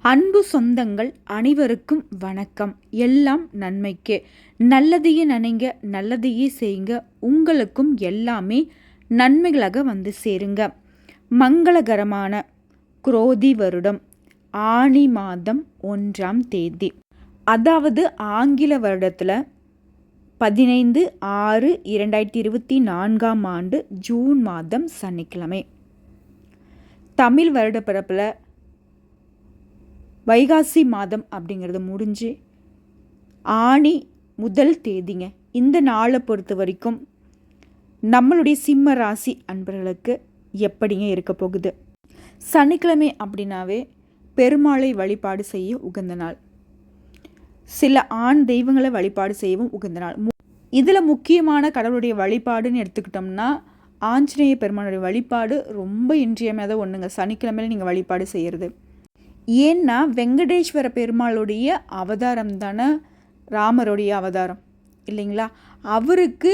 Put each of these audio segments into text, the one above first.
அன்பு சொந்தங்கள் அனைவருக்கும் வணக்கம். எல்லாம் நன்மைக்கு. நல்லதையே நினைங்க நல்லதையே செய்யுங்க. உங்களுக்கும் எல்லாமே நன்மைகளாக வந்து சேருங்க. மங்களகரமான குரோதி வருடம். ஆணி மாதம் ஒன்றாம் தேதி. அதாவது ஆங்கில வருடத்தில் பதினைந்து ஆறு இரண்டாயிரத்தி இருபத்தி நான்காம் ஆண்டு ஜூன் மாதம் சனிக்கிழமை. தமிழ் வருட பிறப்பில் வைகாசி மாதம் அப்படிங்கிறது முடிஞ்சு ஆணி முதல் தேதிங்க. இந்த நாளை பொறுத்த வரைக்கும் நம்மளுடைய சிம்ம ராசி அன்பர்களுக்கு எப்படிங்க இருக்க போகுது? சனிக்கிழமை அப்படின்னாவே பெருமாளை வழிபாடு செய்ய உகந்த நாள். சில ஆண் தெய்வங்களை வழிபாடு செய்யவும் உகந்த நாள். இதில் முக்கியமான கடவுளுடைய வழிபாடுன்னு எடுத்துக்கிட்டோம்னா ஆஞ்சநேய பெருமானுடைய வழிபாடு ரொம்ப இன்றியமையாத ஒன்றுங்க சனிக்கிழமையில் நீங்கள் வழிபாடு செய்கிறது ஏன்னா வெங்கடேஸ்வர பெருமாளுடைய அவதாரம் தானே ராமருடைய அவதாரம் இல்லைங்களா? அவருக்கு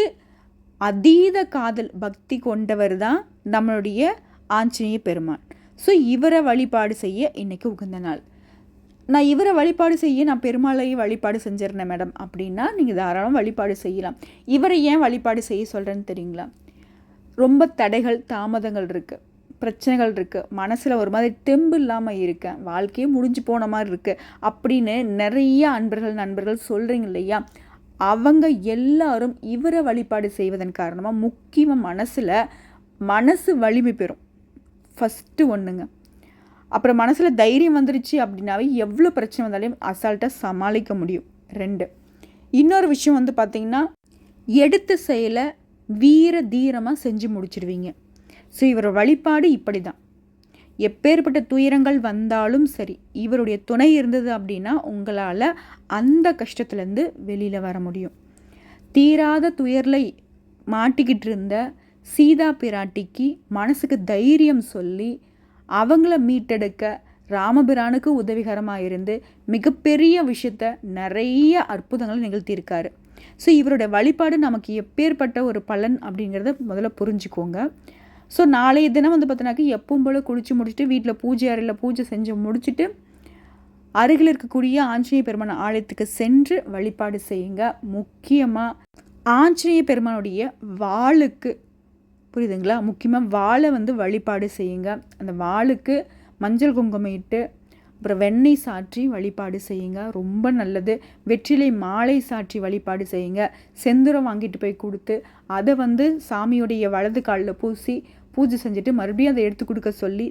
அதீத காதல் பக்தி கொண்டவர் தான் நம்மளுடைய ஆஞ்சநேய பெருமான் ஸோ இவரை வழிபாடு செய்ய இன்றைக்கி உகந்த நாள். நான் இவரை வழிபாடு செய்ய நான் பெருமாளையும் வழிபாடு செஞ்சிருந்தேன் மேடம் அப்படின்னா நீங்கள் தாராளம் வழிபாடு செய்யலாம். இவரை ஏன் வழிபாடு செய்ய சொல்கிறேன்னு தெரியுங்களா? ரொம்ப தடைகள் தாமதங்கள் இருக்குது பிரச்சனைகள் இருக்குது மனசில் ஒரு மாதிரி தெம்பு இல்லாமல் இருக்கேன் வாழ்க்கையே முடிஞ்சு போன மாதிரி இருக்குது அப்படின்னு நிறைய அன்பர்கள் நண்பர்கள் சொல்கிறீங்க இல்லையா? அவங்க எல்லாரும் இவரை வழிபாடு செய்வதன் காரணமாக முக்கியமாக மனசில் மனசு வலிமை பெறும். ஃபஸ்ட்டு ஒன்றுங்க அப்புறம் மனசில் தைரியம் வந்துருச்சு அப்படின்னாவே எவ்வளோ பிரச்சனை வந்தாலும் அசால்ட்டாக சமாளிக்க முடியும். ரெண்டு. இன்னொரு விஷயம் வந்து பார்த்திங்கன்னா எடுத்த செயலை வீர தீரமாக செஞ்சு முடிச்சிடுவீங்க ஸோ இவர் வழிபாடு இப்படி தான் எப்பேற்பட்ட துயரங்கள் வந்தாலும் சரி இவருடைய துணை இருந்தது அப்படின்னா உங்களால் அந்த கஷ்டத்துலேருந்து வெளியில் வர முடியும். தீராத துயரில் மாட்டிக்கிட்டு இருந்த சீதா பிராட்டிக்கு மனசுக்கு தைரியம் சொல்லி அவங்கள மீட்டெடுக்க ராமபிரானுக்கு உதவிகரமாக இருந்து மிகப்பெரிய விஷயத்த நிறைய அற்புதங்களை நிகழ்த்தியிருக்காரு. ஸோ இவருடைய வழிபாடு நமக்கு எப்பேற்பட்ட ஒரு பலன் அப்படிங்கிறத முதல்ல புரிஞ்சுக்கோங்க. ஸோ நாளைய தினம் வந்து பார்த்தோன்னாக்கா எப்பவும் போல் குளித்து முடிச்சுட்டு வீட்டில் பூஜை அறையில் பூஜை செஞ்சு முடிச்சுட்டு அருகில் இருக்கக்கூடிய ஆஞ்சநேய பெருமான் ஆலயத்துக்கு சென்று வழிபாடு செய்யுங்க. முக்கியமாக ஆஞ்சநேய பெருமானுடைய வாளுக்கு புரியுதுங்களா? முக்கியமாக வாழை வந்து வழிபாடு செய்யுங்க. அந்த வாளுக்கு மஞ்சள் குங்குமம் இட்டு அப்புறம் வெண்ணெய் சாற்றி வழிபாடு செய்யுங்க. ரொம்ப நல்லது. வெற்றிலை மாலை சாற்றி வழிபாடு செய்யுங்க. செந்துரம் வாங்கிட்டு போய் கொடுத்து அதை வந்து சாமியுடைய வலது காலில் பூசி பூஜை செஞ்சுட்டு மறுபடியும் அதை எடுத்து கொடுக்க சொல்லி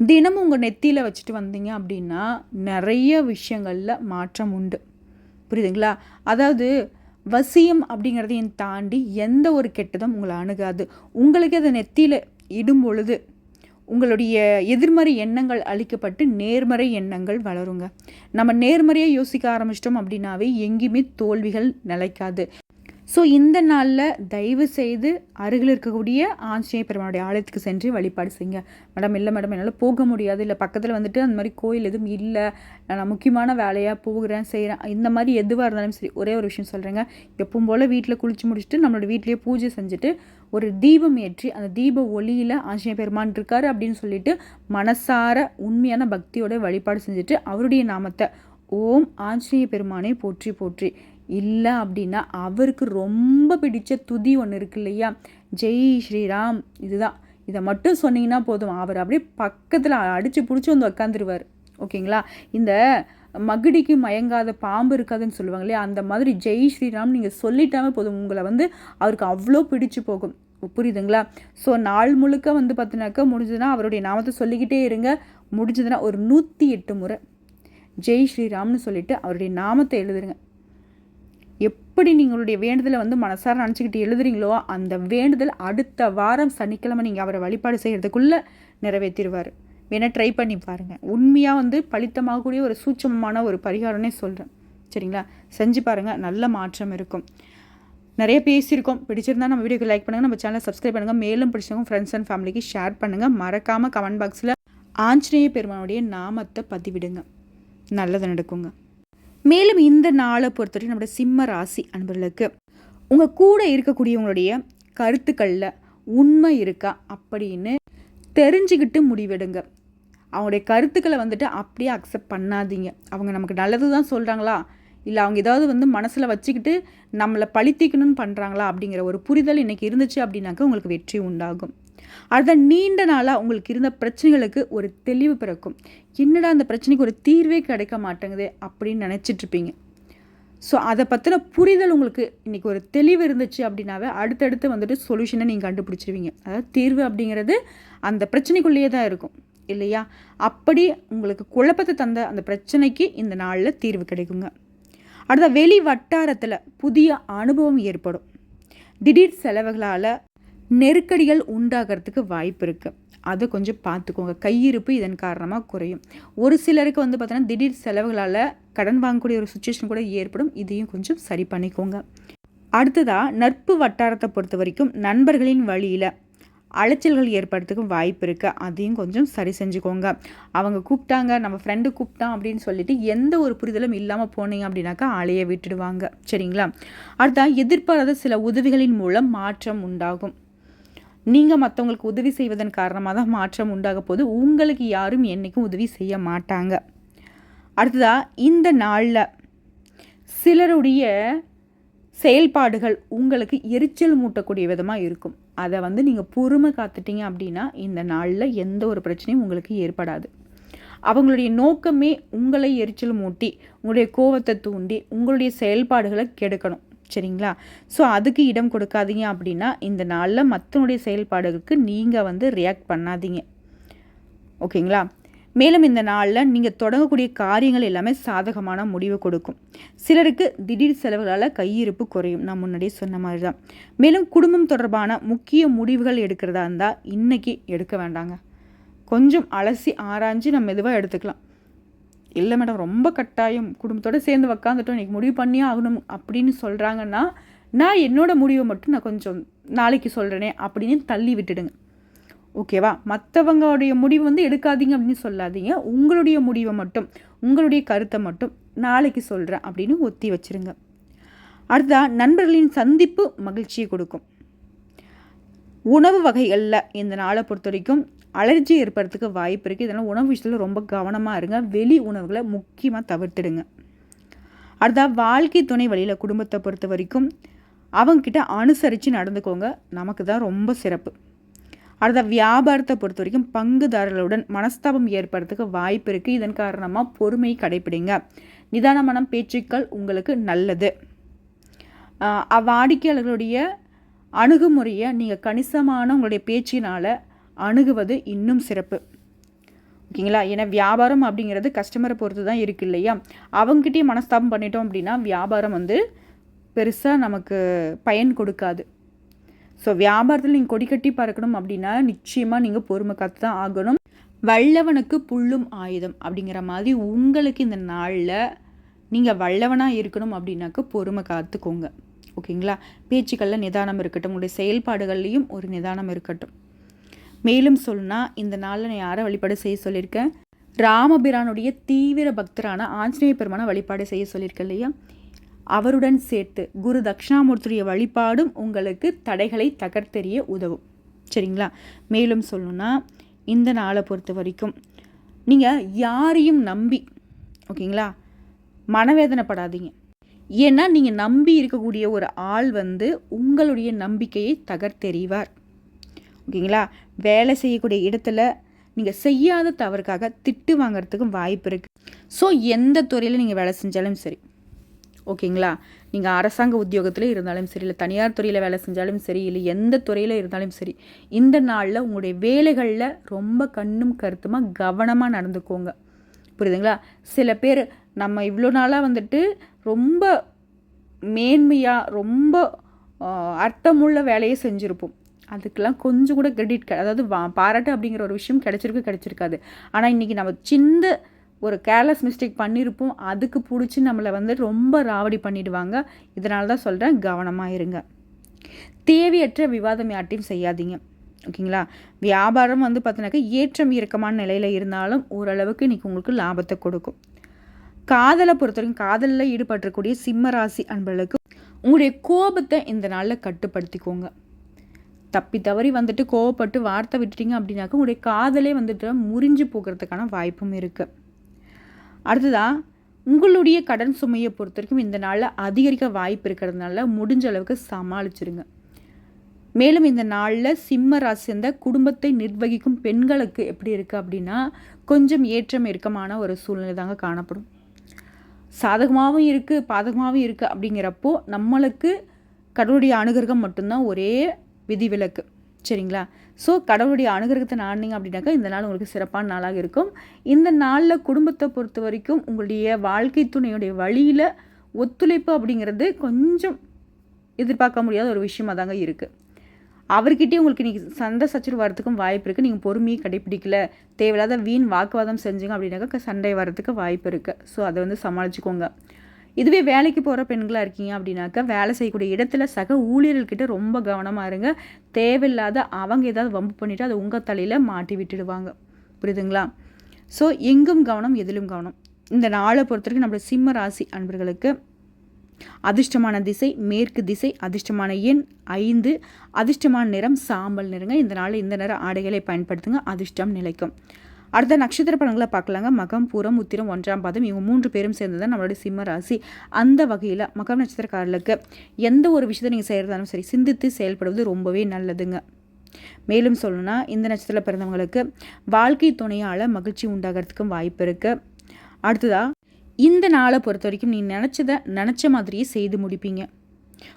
தினமும் உங்கள் நெத்தியில் வச்சுட்டு வந்தீங்க அப்படின்னா நிறைய விஷயங்களில் மாற்றம் உண்டு. புரியுதுங்களா? அதாவது வசியம் அப்படிங்கிறதையும் தாண்டி எந்த ஒரு கெட்டதும் உங்களை அணுகாது. உங்களுக்கு அதை நெத்தியில் இடும் பொழுது உங்களுடைய எதிர்மறை எண்ணங்கள் அழிக்கப்பட்டு நேர்மறை எண்ணங்கள் வளருங்க. நம்ம நேர்மறையாக யோசிக்க ஆரம்பிச்சிட்டோம் அப்படின்னாவே எங்கேயுமே தோல்விகள் நிலைக்காது. ஸோ இந்த நாளில் தயவு செய்து அருகில் இருக்கக்கூடிய ஆஞ்சநேய பெருமானுடைய ஆலயத்துக்கு சென்று வழிபாடு செய்யுங்க. மேடம் இல்லை மேடம் என்னால் போக முடியாது. இல்லை பக்கத்தில் வந்துட்டு அந்த மாதிரி கோயில் எதுவும் இல்லை. நான் முக்கியமான வேலையாக போகிறேன் செய்கிறேன் இந்த மாதிரி எதுவாக இருந்தாலும் சரி ஒரே ஒரு விஷயம் சொல்கிறேங்க எப்பவும் போல் வீட்டில் குளிச்சு முடிச்சுட்டு நம்மளோட வீட்லேயே பூஜை செஞ்சுட்டு ஒரு தீபம் ஏற்றி அந்த தீப ஒளியில் ஆஞ்சநேய பெருமான் இருக்காரு அப்படின்னு சொல்லிட்டு மனசார உண்மையான பக்தியோட வழிபாடு செஞ்சுட்டு அவருடைய நாமத்தை ஓம் ஆஞ்சநேய பெருமானை போற்றி போற்றி. இல்லை அப்படின்னா அவருக்கு ரொம்ப பிடிச்ச துதி ஒன்று இருக்கு இல்லையா? ஜெய் ஸ்ரீராம். இதுதான். இதை மட்டும் சொன்னீங்கன்னா போதும். அவர் அப்படியே பக்கத்தில் அடித்து பிடிச்சி வந்து உக்காந்துருவார். ஓகேங்களா? இந்த மகுடிக்கு மயங்காத பாம்பு இருக்காதுன்னு சொல்லுவாங்க இல்லையா? அந்த மாதிரி ஜெய் ஸ்ரீராம் நீங்கள் சொல்லிட்டாமே போதும். உங்களை வந்து அவருக்கு அவ்வளோ பிடிச்சு போகும். புரியுதுங்களா? ஸோ நாள் முழுக்க வந்து பார்த்தினாக்கா முடிஞ்சதுன்னா அவருடைய நாமத்தை சொல்லிக்கிட்டே இருங்க. முடிஞ்சதுன்னா ஒரு நூற்றி எட்டு முறை. ஜெய் ஸ்ரீராம்னு சொல்லிவிட்டு அவருடைய நாமத்தை எழுதுருங்க எப்படி நீங்களுடைய வேண்டுதலை வந்து மனசார நினச்சிக்கிட்டு எழுதுறீங்களோ அந்த வேண்டுதல் அடுத்த வாரம் சனிக்கிழமை நீங்கள் அவரை வழிபாடு செய்கிறதுக்குள்ளே நிறைவேற்றிடுவார். வேணால் ட்ரை பண்ணி பாருங்கள் உண்மையாக வந்து பழித்தமாகக்கூடிய ஒரு சூட்சமமான ஒரு பரிகாரம்னே சொல்கிறேன் சரிங்களா? செஞ்சு பாருங்கள் நல்ல மாற்றம் இருக்கும். நிறைய பேசியிருக்கோம். பிடிச்சிருந்தா நம்ம வீடியோக்கு லைக் பண்ணுங்கள் நம்ம சேனலை சப்ஸ்கிரைப் பண்ணுங்கள் மேலும் பிடிச்சவங்க ஃப்ரெண்ட்ஸ் அண்ட் ஃபேமிலிக்கு ஷேர் பண்ணுங்கள் மறக்காமல் கமெண்ட் பாக்ஸில் ஆஞ்சநேய பெருமானுடைய நாமத்தை பதிவிடுங்க. நல்லது நடக்குங்க. மேலும் இந்த நாளை பொறுத்தவரைக்கும் நம்மளோட சிம்ம ராசி அன்பர்களுக்கு உங்கள் கூட இருக்கக்கூடியவங்களுடைய கருத்துக்களில் உண்மை இருக்கா அப்படின்னு தெரிஞ்சுக்கிட்டு முடிவெடுங்க. அவங்களுடைய கருத்துக்களை வந்துட்டு அப்படியே அக்செப்ட் பண்ணாதீங்க. அவங்க நமக்கு நல்லது தான் சொல்கிறாங்களா இல்லை அவங்க ஏதாவது வந்து மனசில் வச்சுக்கிட்டு நம்மளை பழித்திக்கணும்னு பண்ணுறாங்களா அப்படிங்கிற ஒரு புரிதல் இன்றைக்கி இருந்துச்சு அப்படின்னாக்கா உங்களுக்கு வெற்றி உண்டாகும். அடுத்த நீண்ட நாளாக உங்களுக்கு இருந்த பிரச்சனைகளுக்கு ஒரு தெளிவு பிறக்கும். என்னடா அந்த பிரச்சனைக்கு ஒரு தீர்வே கிடைக்க மாட்டேங்குது அப்படின்னு நினச்சிட்ருப்பீங்க. ஸோ அதை பற்றின புரிதல் உங்களுக்கு இன்றைக்கி ஒரு தெளிவு இருந்துச்சு அப்படின்னாவே அடுத்தடுத்து வந்துட்டு சொல்யூஷனை நீங்கள் கண்டுபிடிச்சிருவீங்க. அதாவது தீர்வு அப்படிங்கிறது அந்த பிரச்சனைக்குள்ளேயே தான் இருக்கும். இல்லையா? அப்படி உங்களுக்கு குழப்பத்தை தந்த அந்த பிரச்சனைக்கு இந்த நாளில் தீர்வு கிடைக்குங்க. அடுத்த வெளி வட்டாரத்தில் புதிய அனுபவம் ஏற்படும். திடீர் செலவுகளால் நெருக்கடிகள் உண்டாகிறதுக்கு வாய்ப்பு இருக்குது அதை கொஞ்சம் பார்த்துக்கோங்க. கையிருப்பு இதன் காரணமாக குறையும். ஒரு சிலருக்கு வந்து பார்த்தோன்னா திடீர் செலவுகளால் கடன் வாங்கக்கூடிய ஒரு சுச்சுவேஷன் கூட ஏற்படும். இதையும் கொஞ்சம் சரி பண்ணிக்கோங்க. அடுத்ததாக நட்பு வட்டாரத்தை பொறுத்த வரைக்கும் நண்பர்களின் வழியில் அலைச்சல்கள் ஏற்படுறதுக்கும் வாய்ப்பு இருக்குது அதையும் கொஞ்சம் சரி செஞ்சுக்கோங்க. அவங்க கூப்பிட்டாங்க நம்ம ஃப்ரெண்டு கூப்பிட்டான் அப்படின்னு சொல்லிட்டு எந்த ஒரு புரிதலும் இல்லாமல் போனீங்க அப்படின்னாக்கா அலைய விட்டுடுவாங்க. சரிங்களா? அடுத்தா எதிர்பாராத சில உதவிகளின் மூலம் மாற்றம் உண்டாகும். நீங்கள் மற்றவங்களுக்கு உதவி செய்வதன் காரணமாக தான் மாற்றம் உண்டாக போது உங்களுக்கு யாரும் என்றைக்கும் உதவி செய்ய மாட்டாங்க. அடுத்ததாக இந்த நாளில் சிலருடைய செயல்பாடுகள் உங்களுக்கு எரிச்சல் மூட்டக்கூடிய விதமாக இருக்கும். அதை வந்து நீங்கள் பொறுமை காத்துட்டீங்க அப்படின்னா இந்த நாளில் எந்த ஒரு பிரச்சனையும் உங்களுக்கு ஏற்படாது. அவங்களுடைய நோக்கமே உங்களை எரிச்சல் மூட்டி உங்களுடைய கோவத்தை தூண்டி உங்களுடைய செயல்பாடுகளை கெடுக்கணும். சரிங்களா? ஸோ அதுக்கு இடம் கொடுக்காதீங்க அப்படின்னா இந்த நாளில் மற்றனுடைய செயல்பாடுகளுக்கு நீங்கள் வந்து ரியாக்ட் பண்ணாதீங்க. ஓகேங்களா? மேலும் இந்த நாளில் நீங்கள் தொடங்கக்கூடிய காரியங்கள் எல்லாமே சாதகமான முடிவு கொடுக்கும். சிலருக்கு திடீர் செலவுகளால் கையிருப்பு குறையும். நான் முன்னாடியே சொன்ன மாதிரி தான் மேலும் குடும்பம் தொடர்பான முக்கிய முடிவுகள் எடுக்கிறதா இருந்தால் இன்றைக்கி எடுக்க வேண்டாங்க. கொஞ்சம் அலசி ஆராய்ஞ்சு நம்ம மெதுவாக எடுத்துக்கலாம். இல்லை மேடம் ரொம்ப கட்டாயம். குடும்பத்தோடு சேர்ந்து உக்காந்துட்டோம். இன்றைக்கி முடிவு பண்ணியே ஆகணும் அப்படின்னு சொல்கிறாங்கன்னா நான் என்னோடய முடிவை மட்டும் நான் கொஞ்சம் நாளைக்கு சொல்கிறேனே அப்படின்னு தள்ளி விட்டுடுங்க. ஓகேவா? மற்றவங்களுடைய முடிவு வந்து எடுக்காதீங்க அப்படின்னு சொல்லாதீங்க. உங்களுடைய முடிவை மட்டும் உங்களுடைய கருத்தை மட்டும் நாளைக்கு சொல்கிறேன் அப்படின்னு ஒத்தி வச்சுருங்க. அடுத்தா நண்பர்களின் சந்திப்பு மகிழ்ச்சியை கொடுக்கும். உணவு வகைகளில் இந்த நாளை பொறுத்த வரைக்கும் அலர்ஜி ஏற்படுறதுக்கு வாய்ப்பு இருக்குது இதனால் உணவு விஷயத்தில் ரொம்ப கவனமாக இருங்க. வெளி உணவுகளை முக்கியமாக தவிர்த்துடுங்க. அடுத்தா வாழ்க்கை துணை வழியில் குடும்பத்தை பொறுத்த வரைக்கும் அவங்கக்கிட்ட அனுசரித்து நடந்துக்கோங்க. நமக்கு தான் ரொம்ப சிறப்பு. அடுத்த வியாபாரத்தை பொறுத்த வரைக்கும் பங்குதாரர்களுடன் மனஸ்தாபம் ஏற்படுறதுக்கு வாய்ப்பு இருக்குது இதன் காரணமாக பொறுமை கடைப்பிடிங்க நிதானமான பேச்சுக்கள் உங்களுக்கு நல்லது. வாடிக்கையாளர்களுடைய அணுகுமுறையை நீங்கள் கணிசமான உங்களுடைய பேச்சினால் அணுகுவது இன்னும் சிறப்பு. ஓகேங்களா? ஏன்னா வியாபாரம் அப்படிங்கிறது கஸ்டமரை பொறுத்து தான் இருக்குது இல்லையா? அவங்ககிட்டயே மனஸ்தாபம் பண்ணிட்டோம் அப்படின்னா வியாபாரம் வந்து பெருசாக நமக்கு பயன் கொடுக்காது. ஸோ வியாபாரத்தில் நீங்கள் கொடி கட்டி பறக்கணும் அப்படின்னா நிச்சயமாக நீங்கள் பொறுமை காத்து தான் ஆகணும். வல்லவனுக்கு புல்லும் ஆயுதம் அப்படிங்கிற மாதிரி உங்களுக்கு இந்த நாளில் நீங்கள் வல்லவனாக இருக்கணும் அப்படின்னாக்க பொறுமை காத்துக்கோங்க. ஓகேங்களா? பேச்சுக்களில் நிதானம் இருக்கட்டும் உங்களுடைய செயல்பாடுகள்லையும் ஒரு நிதானம் இருக்கட்டும். மேலும் சொல்லுனா இந்த நாளில் நான் யாரை வழிபாடு செய்ய சொல்லியிருக்கேன்? ராமபிரானுடைய தீவிர பக்தரான ஆஞ்சநேய பெருமான வழிபாடு செய்ய சொல்லியிருக்கேன் இல்லையா? அவருடன் சேர்த்து குரு தட்சிணாமூர்த்தியுடைய வழிபாடும் உங்களுக்கு தடைகளை தகர்த்தெறிய உதவும். சரிங்களா? மேலும் சொல்லணும்னா இந்த நாளை பொறுத்த வரைக்கும் நீங்கள் யாரையும் நம்பி ஓகேங்களா? மனவேதனைப்படாதீங்க. ஏன்னா நீங்கள் நம்பி இருக்கக்கூடிய ஒரு ஆள் வந்து உங்களுடைய நம்பிக்கையை தகர்த்தெறிவார். ஓகேங்களா? வேலை செய்யக்கூடிய இடத்துல நீங்கள் செய்யாத தவறுக்காக திட்டு வாங்கிறதுக்கும் வாய்ப்பு இருக்குது ஸோ எந்த துறையில் நீங்கள் வேலை செஞ்சாலும் சரி ஓகேங்களா? நீங்கள் அரசாங்க உத்தியோகத்தில் இருந்தாலும் சரி இல்லை தனியார் துறையில் வேலை செஞ்சாலும் சரி இல்லை எந்த துறையில் இருந்தாலும் சரி இந்த நாளில் உங்களுடைய வேலைகளில் ரொம்ப கண்ணும் கருத்துமாக கவனமாக நடந்துக்கோங்க. புரியுதுங்களா? சில பேர் நம்ம இவ்வளோ நாளாக வந்துட்டு ரொம்ப மேன்மையாக ரொம்ப அர்த்தமுள்ள வேலையை செஞ்சுருப்போம். அதுக்கெல்லாம் கொஞ்சம் கூட கிரெடிட் அதாவது வா பாராட்டு அப்படிங்கிற ஒரு விஷயம் கிடச்சிருக்கு கிடச்சிருக்காது. ஆனால் இன்றைக்கி நம்ம சின்ன ஒரு கேர்லெஸ் மிஸ்டேக் பண்ணியிருப்போம் அதுக்கு பிடிச்சி நம்மளை வந்து ரொம்ப ராவடி பண்ணிடுவாங்க. இதனால தான் சொல்கிறேன் கவனமாக இருங்க. தேவையற்ற விவாதம் யார்ட்டையும் செய்யாதீங்க. ஓகேங்களா? வியாபாரம் வந்து பார்த்தினாக்கா ஏற்றம் இறக்கமான நிலையில் இருந்தாலும் ஓரளவுக்கு இன்றைக்கி உங்களுக்கு லாபத்தை கொடுக்கும். காதலை பொறுத்த வரைக்கும் காதலில் ஈடுபட்டிருக்கக்கூடிய சிம்ம ராசி அன்பர்களுக்கு உங்களுடைய கோபத்தை இந்த நாளில் கட்டுப்படுத்திக்கோங்க. தப்பி தவறி வந்துட்டு கோவப்பட்டு வார்த்தை விட்டுட்டீங்க அப்படின்னாக்கா உங்களுடைய காதலே வந்துட்டு முறிஞ்சு போகிறதுக்கான வாய்ப்பும் இருக்குது அடுத்ததாக உங்களுடைய கடன் சுமையை பொறுத்த வரைக்கும் இந்த நாளில் அதிகரிக்க வாய்ப்பு இருக்கிறதுனால முடிஞ்ச அளவுக்கு சமாளிச்சிருங்க. மேலும் இந்த நாளில் சிம்ம ராசி அந்த குடும்பத்தை நிர்வகிக்கும் பெண்களுக்கு எப்படி இருக்குது அப்படின்னா கொஞ்சம் ஏற்றம் இறுக்கமான ஒரு சூழ்நிலை தாங்க காணப்படும். சாதகமாகவும் இருக்குது பாதகமாகவும் இருக்குது அப்படிங்கிறப்போ நம்மளுக்கு கடவுளுடைய அனுகிரகம் மட்டும்தான் ஒரே விதிவிலக்கு. சரிங்களா? ஸோ கடவுளுடைய அனுகிரகத்தை நாடினீங்க அப்படின்னாக்கா இந்த நாள் உங்களுக்கு சிறப்பான நாளாக இருக்கும். இந்த நாளில் குடும்பத்தை பொறுத்த வரைக்கும் உங்களுடைய வாழ்க்கை துணையுடைய வழியில் ஒத்துழைப்பு அப்படிங்கிறது கொஞ்சம் எதிர்பார்க்க முடியாத ஒரு விஷயமாக தாங்க இருக்குது அவர்கிட்டயே உங்களுக்கு இன்றைக்கி சண்டை சச்சரவு வரதுக்கும் வாய்ப்பு இருக்குது நீங்கள் பொறுமையை கடைப்பிடிக்கல தேவையில்லாத வீண் வாக்குவாதம் செஞ்சுங்க அப்படின்னாக்கா சண்டை வரதுக்கு வாய்ப்பு இருக்குது ஸோ அதை வந்து சமாளிச்சுக்கோங்க. இதுவே வேலைக்கு போகிற பெண்களாக இருக்கீங்க அப்படின்னாக்கா வேலை செய்யக்கூடிய இடத்துல சக ஊழியர்கள்கிட்ட ரொம்ப கவனமாக இருங்க. தேவையில்லாத அவங்க ஏதாவது வம்பு பண்ணிவிட்டு அதை உங்கள் தலையில் மாட்டி விட்டுடுவாங்க. புரியுதுங்களா? ஸோ எங்கும் கவனம் எதிலும் கவனம். இந்த நாளை பொறுத்த வரைக்கும் நம்மளோட சிம்ம ராசி அன்பர்களுக்கு அதிர்ஷ்டமான திசை மேற்கு திசை அதிர்ஷ்டமான எண் ஐந்து. அதிர்ஷ்டமான நிறம் சாம்பல் நிறங்க. இந்த நாள் இந்த நிற ஆடைகளை பயன்படுத்துங்க. அதிர்ஷ்டம் நிலைக்கும். அடுத்த நட்சத்திர படங்களை பார்க்கலாங்க. மகம் பூரம் உத்திரம் ஒன்றாம் பாதம் இவங்க மூன்று பேரும் சேர்ந்து தான் நம்மளுடைய சிம்ம ராசி. அந்த வகையில் மகம் நட்சத்திரக்காரர்களுக்கு எந்த ஒரு விஷயத்தை நீங்கள் செய்கிறதாலும் சரி சிந்தித்து செயல்படுவது ரொம்பவே நல்லதுங்க. மேலும் சொல்லணும்னா இந்த நட்சத்திரத்தில் பிறந்தவங்களுக்கு வாழ்க்கை துணையால் மகிழ்ச்சி உண்டாகிறதுக்கும் வாய்ப்பு இருக்குது அடுத்ததாக இந்த நாளை பொறுத்த வரைக்கும் நீ நினச்சதை நினச்ச மாதிரியே செய்து முடிப்பீங்க.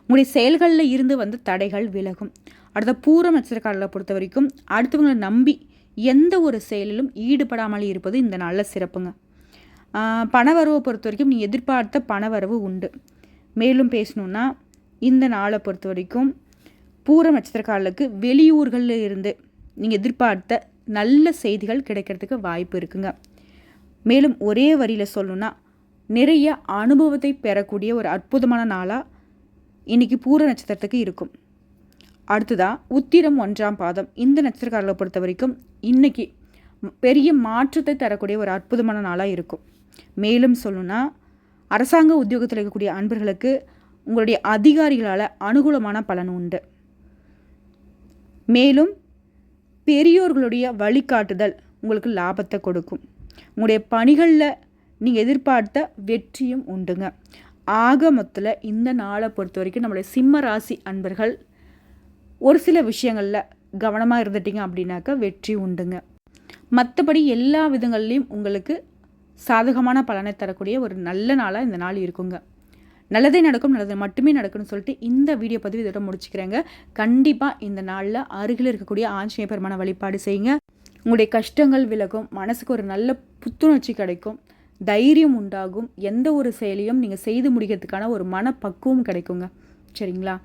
உங்களுடைய செயல்களில் இருந்து வந்த தடைகள் விலகும். அடுத்த பூர நட்சத்திரக்காரர்களை பொறுத்த வரைக்கும் அடுத்தவங்களை நம்பி எந்த ஒரு செயலிலும் ஈடுபடாமல் இருப்பது இந்த நாளில் சிறப்புங்க. பணவரவை பொறுத்த வரைக்கும் நீ எதிர்பார்த்த பணவரவு உண்டு. மேலும் பேசணுன்னா இந்த நாளை பொறுத்த வரைக்கும் பூர நட்சத்திரக்காரர்களுக்கு வெளியூர்களில் இருந்து நீங்கள் எதிர்பார்த்த நல்ல செய்திகள் கிடைக்கிறதுக்கு வாய்ப்பு இருக்குங்க. மேலும் ஒரே வரியில் சொல்லணுன்னா நிறைய அனுபவத்தை பெறக்கூடிய ஒரு அற்புதமான நாளாக இன்றைக்கி பூர நட்சத்திரத்துக்கு இருக்கும். அடுத்ததாக உத்திரம் ஒன்றாம் பாதம். இந்த நட்சத்திரக்காரர்களை பொறுத்த வரைக்கும் இன்றைக்கி பெரிய மாற்றத்தை தரக்கூடிய ஒரு அற்புதமான நாளாக இருக்கும். மேலும் சொல்லணும்னா அரசாங்க உத்தியோகத்தில் இருக்கக்கூடிய அன்பர்களுக்கு உங்களுடைய அதிகாரிகளால் அனுகூலமான பலன் உண்டு. மேலும் பெரியோர்களுடைய வழிகாட்டுதல் உங்களுக்கு லாபத்தை கொடுக்கும். உங்களுடைய பணிகளில் நீங்கள் எதிர்பார்த்த வெற்றியும் உண்டுங்க. ஆக மொத்தத்தில் இந்த நாளை பொறுத்த வரைக்கும் நம்மளுடைய சிம்ம ராசி அன்பர்கள் ஒரு சில விஷயங்களில் கவனமாக இருந்துட்டிங்க அப்படின்னாக்கா வெற்றி உண்டுங்க. மற்றபடி எல்லா விதங்கள்லேயும் உங்களுக்கு சாதகமான பலனை தரக்கூடிய ஒரு நல்ல நாளாக இந்த நாள் இருக்குங்க. நல்லதே நடக்கும் நல்லது மட்டுமே நடக்கும்னு சொல்லிட்டு இந்த வீடியோ பதிவு இதோட முடிச்சுக்கிறேங்க. கண்டிப்பாக இந்த நாளில் அருகில் இருக்கக்கூடிய ஆஞ்சநேய பெருமான வழிபாடு செய்யுங்க. உங்களுடைய கஷ்டங்கள் விலகும் மனசுக்கு ஒரு நல்ல புத்துணர்ச்சி கிடைக்கும். தைரியம் உண்டாகும். எந்த ஒரு செயலையும் நீங்கள் செய்து முடிக்கிறதுக்கான ஒரு மனப்பக்குவம் கிடைக்குங்க. சரிங்களா?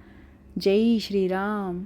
ஜெய் ஸ்ரீராம்.